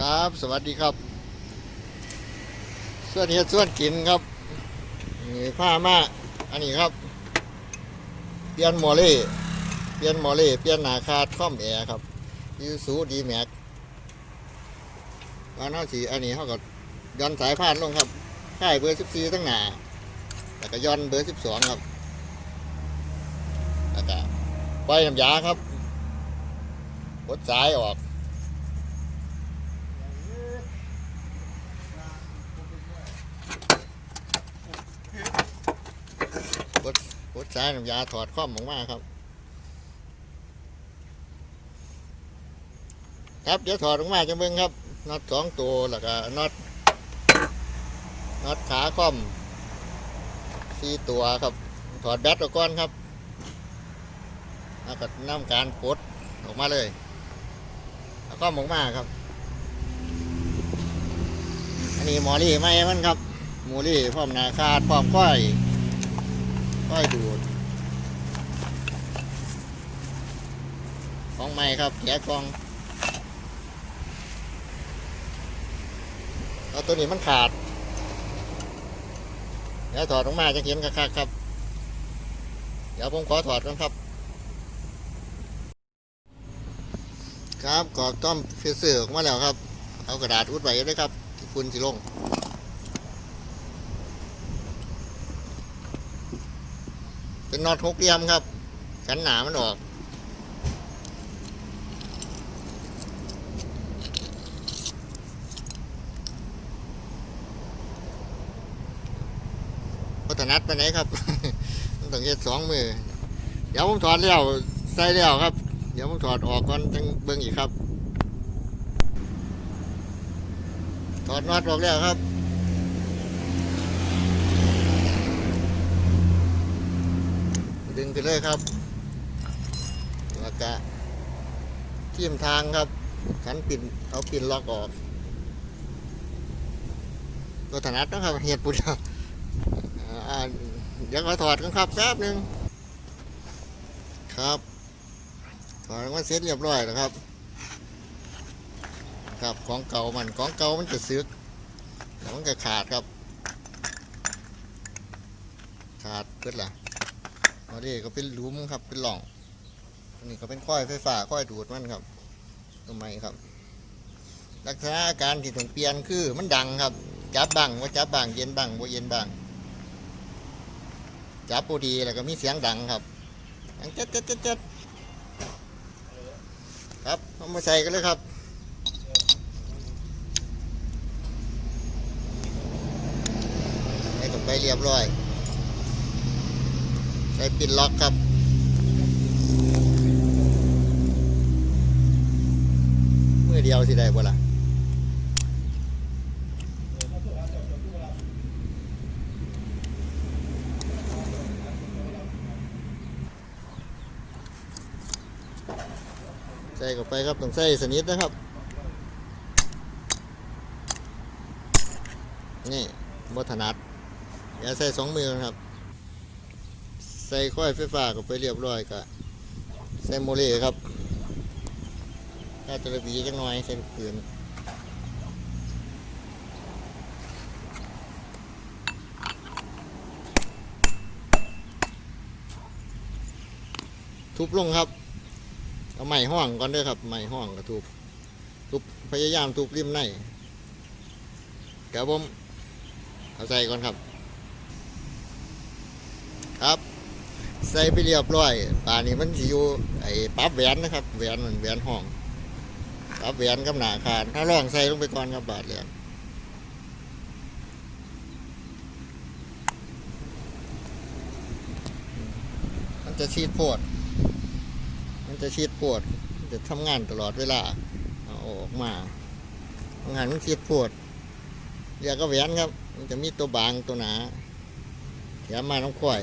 ครับ สวัสดีครับ ส่วนเฮ็ดส่วนกินครับนี่ผ้ามาอันนี้ครับ เปลี่ยนมอเล่เปลี่ยนมอเล่เปลี่ยนหนาคาดค่อมแอร์ครับยูสูดีแม็กว่าน่าสีอันนี้เขาก็ย้อนสายพานลงครับค่ายเบอร์สิบสี่ตั้งหนาแล้วก็ย้อนเบอร์สิบสองครับแล้วก็ปล่อยน้ำยาครับกดสายออก ดกดสายน้ำยาถอดข้อมออกมาครับ ครับเดี๋ยวถอดออกมาจะเบิ่งครับน็อตสองตัวแล้วก็น็อตน็อตขาข้อมสี่ตัวครับ ถอดแบตออกก่อนครับแล้วก็นำการปลดออกมาเลยแล้วก็ออกมาครับ อันนี้หมอรี่ไม่มันครับหมูรี่พร้อมนาคาดพร้อมก้อย ก้อยดูด ของใหม่ครับแกะกล่องแล้วตัวนี้มันขาด เดี๋ยวถอดออกมาจะเห็นคักๆครับ เดี๋ยวผมขอถอดกันครับ ครับกรอบต้อมเฟเซอร์ออกมาแล้วครับ เอากระดาษอุดไว้ด้วยครับฝุ่นสิลง เป็นน็อตหกเหลี่ยมครับกันหนามันออกพัฒนัดไปไหนครับ ต้องเฮ็ดสองมือ เดี๋ยวผมถอดแล้วใส่แล้วครับ เดี๋ยวผมถอดออกก่อนจังเบิ่งอีกครับ ถอดน็อตออกแล้วครับ ดึงไปเลยครับ แล้วก็ทิ่มทางครับขันปิ่นเอาปิ่นล็อกออกตัวถนัดนะครับเห็ดปุ่นครับอ่าเดี๋ยวขอถอดกันครับแป๊บหนึงครับถอดมาเสร็จเรียบร้อยแล้วครับ ครับของเก่ามันของเก่ามันจะซึกแล้วมันก็ขาดครับ ขาดเพื่อละ อันนี้ก็เป็นหลุมครับ เป็นหล่องอันนี้ก็เป็นข้อยไฟฟ้าข้อยดูดมันครับทำไมครับลักษณะอาการที่ต้องเปลี่ยนคือมันดังครับ จับบังว่าจับบังเย็นบังว่าเย็นบังจับพอดีแล้วก็มีเสียงดังครับดังเจ็ดเจ็ดเจ็ดเจ็ดครับเอามาใส่กันเลยครับให้กับไปเรียบร้อย ใช้ปิดล็อกครับมือเดียวสิได้บ่ล่ะใส่เข้าไปครับต้องใส่สนิทนะครับ นี่บถนัดอย่าใส่สองมือนะครับ ส่ข้อยไฟฟ้าก็ไปเรียบร้อยก็ใส่โมเลครับถ้าจะระบีจังหน่อยใส่ลูกปืนทุบลงครับ เอาไม้ห้องก่อนด้วยครับไม้ห้องก็ทุบ ทุบพยายามทุบริมในเดี๋ยวผมเอาใส่ก่อนครับ ใส่ไปเรียบร้อยป่านนี้มันสิอยู่ไอ้ปั๊บแหวนนะครับแหวนมันแหวนห้องปั๊บแหวนกับหนาคานถ้าลองใส่ลงไปก่อนครับบาทแหลมมันจะชีดโพด มันจะชีดโพดมันจะทำงานตลอดเวลาเอาออกมางานมันชีดโพดเรียกก็แหวนครับ มันจะมีตัวบางตัวหนาแถมมาน้องควาย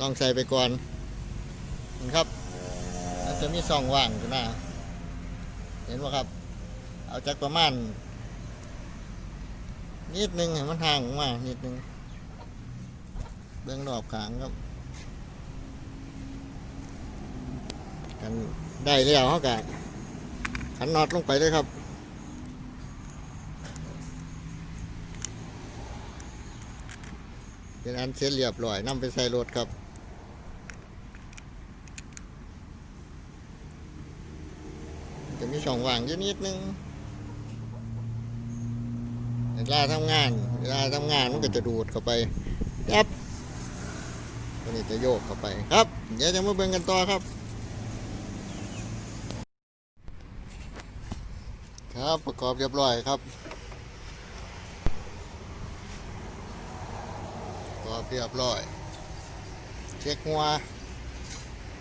ลองใส่ไปก่อนนะครับจะมีช่องว่างอยู่นะเห็นไหมครับ เอาจากประมาณนิดนึงให้มันห่างออกมานิดนึงเบื้องรอบขางครับ กันได้แล้วเขากะขันน็อตลงไปเลยครับเป็นอันเสร็จเรียบร้อยนำไปใส่รถครับ จะมีช่ อยู่นิดนึงเวลาทำงาน เวลาทำงานมันก็จะดูดเข้าไปยับตัวนี้จะโยกเข้าไปครับ เดี๋ยวจะมาเบิ่งกันต่อครับ ครับประกอบเรียบร้อยครับประกอบเรียบร้อย เช็คหัว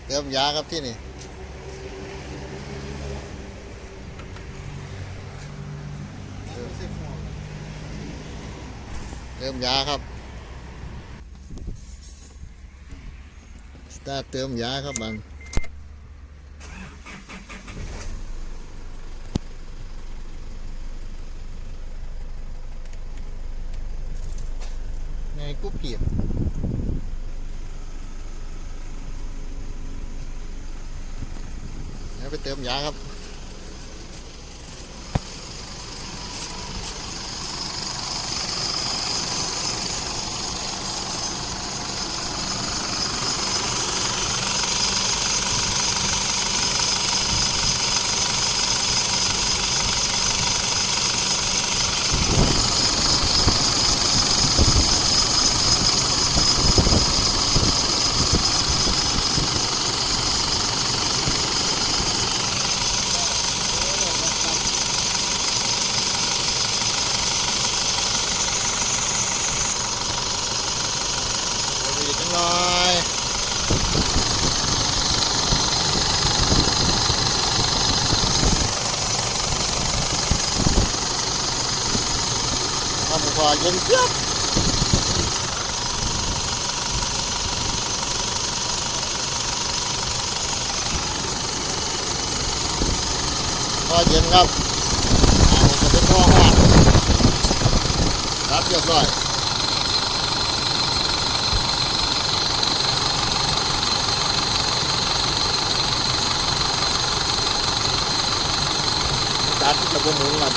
เติมยาครับที่นี่ เติมยาครับสตาร์ทเติมยาครับมันไงกุ๊บเกียบไปเติมยาครับ ทำพอเย็นเจี๊ยบพอเย็นครับอ่าผมจะเป็นพ่อห้องรับ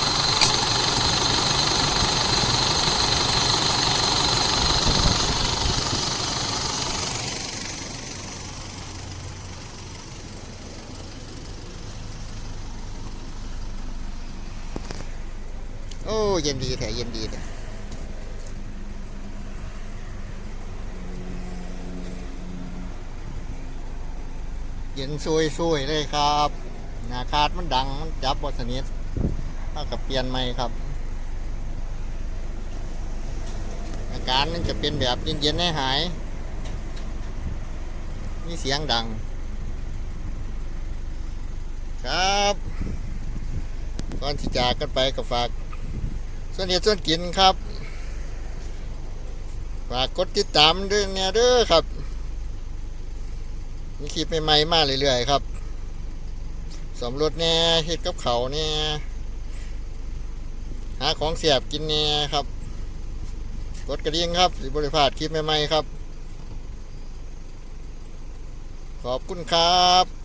เย็นดีแท้เย็นดีแท้เย็นซุยๆเลยครับหนาคาดมันดัง มันจับบสนิทเท่ากับเปลี่ยนใหม่ครับ อาการมันจะเป็นแบบเย็นๆให้หาย มีเสียงดัง ครับก่อนที่จากกันไปก็ฝาก ส่วนเหตุส่วนกินครับฝากกดติดตามด้วยเนี่ยเด้อครับ มีคลิปใหม่ๆมาเรื่อยๆครับสำรวจแหน่เฮ็ดกับเขาวแหน่หาของเสียบกินแหน่ครับกดกระดิ่งครับสิบริพาดคลิปใหม่ๆครับ ขอบคุณครับ